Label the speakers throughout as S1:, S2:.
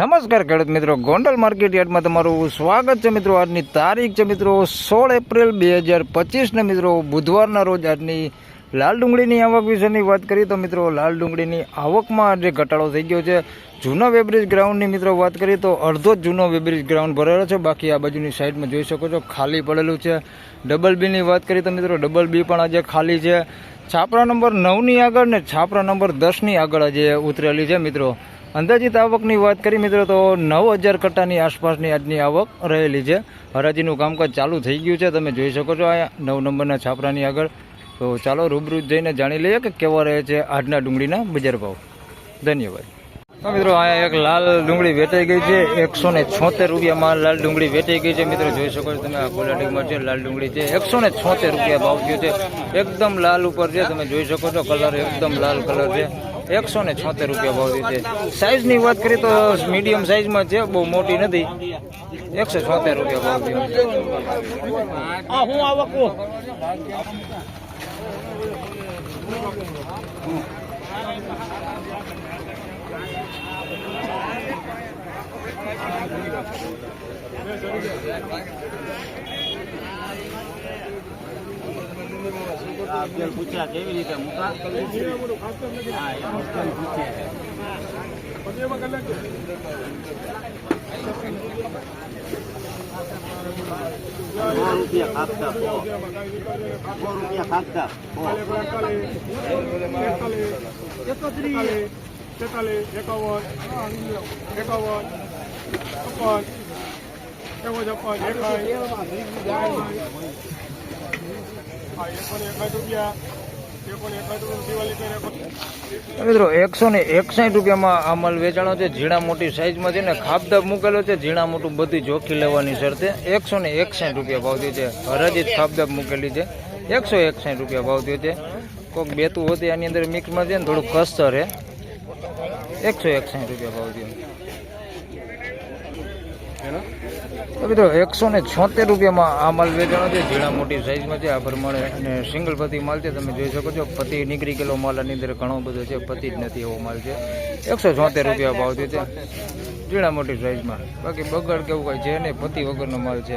S1: નમસ્કાર ખેડૂત મિત્રો, ગોંડલ માર્કેટ યાર્ડમાં તમારું સ્વાગત છે મિત્રો. આજની તારીખ છે મિત્રો સોળ એપ્રિલ બે હજાર પચીસને મિત્રો, બુધવારના રોજ આજની લાલ ડુંગળીની આવક વિશેની વાત કરીએ તો મિત્રો, લાલ ડુંગળીની આવકમાં આજે ઘટાડો થઈ ગયો છે. જૂનો વેબ્રિજ ગ્રાઉન્ડની મિત્રો વાત કરીએ તો અડધો જ જૂનો વેબ્રિજ ગ્રાઉન્ડ ભરેલો છે. બાકી આ બાજુની સાઈડમાં જોઈ શકો છો, ખાલી પડેલું છે. ડબલ બીની વાત કરીએ તો મિત્રો, ડબલ બી પણ આજે ખાલી છે. છાપરા નંબર નવની આગળ ને છાપરા નંબર દસની આગળ આજે ઉતરેલી છે મિત્રો. અંદાજિત આવકની વાત કરી મિત્રો તો નવ હજાર કટ્ટાની આસપાસની આજની આવક રહેલી છે. હરાજીનું કામકાજ ચાલુ થઈ ગયું છે. તમે જોઈ શકો છો અહીંયા નવ નંબરના છાપરાની આગળ. તો ચાલો રૂબરૂ જઈને જાણી લઈએ કે કેવા રહે છે આજના ડુંગળીના બજાર ભાવ. ધન્યવાદ. મિત્રો અહીંયા એક લાલ ડુંગળી વેચાઈ ગઈ છે. એકસો ને છોતેર રૂપિયામાં લાલ ડુંગળી વેચાઈ ગઈ છે. મિત્રો જોઈ શકો છો તમે આ ક્વોલિટીમાં છે, લાલ ડુંગળી છે. એકસો ને છોતેર રૂપિયા ભાવ થયો છે. એકદમ લાલ ઉપર છે. તમે જોઈ શકો છો, કલર એકદમ લાલ કલર છે. એકસો ને છોતેર રૂપિયા ભાવ દીધે સાઈઝની વાત કરીએ તો મીડિયમ સાઈઝમાં છે, બહુ મોટી નથી. એકસો છોતેર રૂપિયા ભાવ
S2: આ હું આવકો પૂછ્યા કેવી રીતે મૂકા હા એ અફઝલ પૂછે સો રૂપિયા ખાતા સો રૂપિયા
S3: તેતાલીસ એકાવન એકાવન છપ્પન છપ્પન એકાઈ હા એકોને એકાઠ રૂપિયા એકોને એકાઠ રૂપિયા દિવાળી કરે
S1: મિત્રો, એકસો ને એકસાઠ રૂપિયામાં આ વેચાણો છે. ઝીણા મોટી સાઈઝમાં છે ને ખાપદાબ મૂકેલો છે. ઝીણા મોટું બધી જોખી લેવાની શરતે એકસો ને એકસાઠ રૂપિયા ભાવ થયો છે. હરાજી જ ખાપદાબ મૂકેલી છે. એકસો એકસાઠ રૂપિયા ભાવ થયો છે. કોઈક બેતું હોતી આની અંદર મિક્સમાં છે ને થોડુંક કસ્તર છે. એકસો એકસાઠ રૂપિયા ભાવ થયો. તો મિત્રો, એકસો ને છોતેર રૂપિયામાં આ માલ વેચાણો છે. ઝીણા મોટી સાઇઝમાં છે. આ પ્રમાણે અને સિંગલ પતિ માલ છે. તમે જોઈ શકો છો, પતિ નીકળી ગયેલો માલ આની અંદર ઘણો બધો છે. પતિ જ નથી એવો માલ છે. એકસો છોતેર રૂપિયા ભાવ છે ઝીણા મોટી સાઇઝમાં બાકી બગડ કેવું કાંઈ છે નહીં. પતિ વગરનો માલ છે.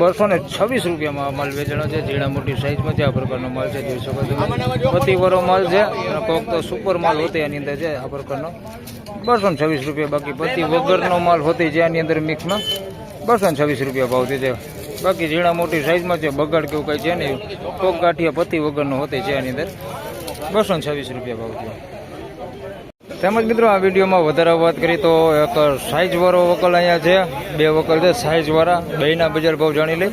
S1: બસો ને છવ્વીસ રૂપિયામાં માલ વેચાણો છે. ઝીણા મોટી સાઈઝમાં છે. આ પ્રકારનો માલ છે. જોઈ શકો છો પતિવરો માલ છે. કોઈક તો સુપર માલ હોતે એની અંદર છે આ પ્રકારનો. બસો ને છવ્વીસ રૂપિયા બાકી પતિ વગરનો માલ હોતી છે આની અંદર મિક્સમાં. બસો ને છવ્વીસ રૂપિયા ભાવ છે બાકી ઝીણા મોટી સાઈઝમાં છે. બગાડ કેવું કાંઈ છે નહીં. કોક ગાંઠિયા પતિ વગરનો હોતી છે એની અંદર. બસો ને છવ્વીસ રૂપિયા ભાવ તેમજ મિત્રો આ વિડીયોમાં વધારે વાત કરી તો એક સાઈઝ વાળો વકલ અહીંયા છે. બે વકલ છે સાઈઝ વાળા. બેના બજાર ભાવ જાણી લઈ.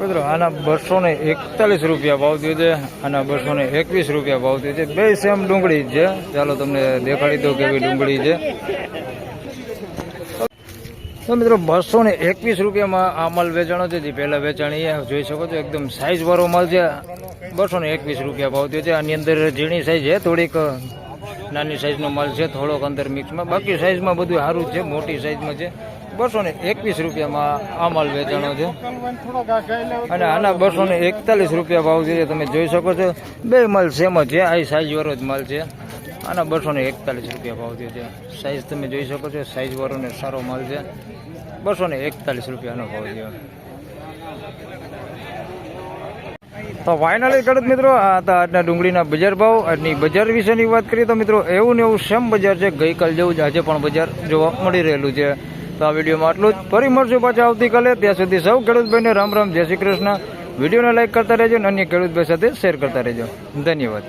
S1: મિત્રો, આના બસો ને એકતાલીસ રૂપિયા ભાવ થયો છે, આના બસો ને એકવીસ રૂપિયા ભાવ થયો છે. બે સેમ ડુંગળી છે. ચાલો તમને દેખાડી દઉં કેવી ડુંગળી છે. મિત્રો બસો ને એકવીસ રૂપિયામાં આ માલ વેચાણો છે. જે પહેલા વેચાણ, એ જોઈ શકો છો, એકદમ સાઈઝ વાળો માલ છે. બસો ને એકવીસ રૂપિયા ભાવ થયો છે. આની અંદર ઝીણી સાઈઝ છે. થોડીક નાની સાઈઝનો માલ છે, થોડોક અંદર મિક્સમાં બાકી સાઈઝમાં બધું સારું છે, મોટી સાઈઝમાં છે. બસો ને એકવીસ રૂપિયામાં આ માલ વેચાણો છે. અને આના બસો ને એકતાલીસ રૂપિયા ભાવ છે તમે જોઈ શકો છો. બે માલ સેમ જ છે, આ સાઈઝવાળો જ માલ છે. આના બસો ને એકતાલીસ રૂપિયા ભાવ છે સાઈઝ તમે જોઈ શકો છો સાઈઝ ને સારો માલ છે. બસો ને એકતાલીસ રૂપિયાનો ભાવ થયો તો ફાઇનલી ખેડૂત મિત્રો, આ આજના ડુંગળીના બજાર ભાવ આજની બજાર વિશેની વાત કરીએ તો મિત્રો, એવું ને એવું સેમ બજાર છે? ગઈકાલ જેવું જ આજે પણ બજાર જોવા મળી રહેલું છે. તો આ વિડીયોમાં આટલું જ. ફરી મળશું પાછા આવતીકાલે. ત્યાં સુધી સૌ ખેડૂતભાઈને રામ રામ, જય શ્રી કૃષ્ણ. વિડીયોને લાઇક કરતા રહેજો અને અન્ય ખેડૂતભાઈ સાથે શેર કરતા રહેજો. ધન્યવાદ.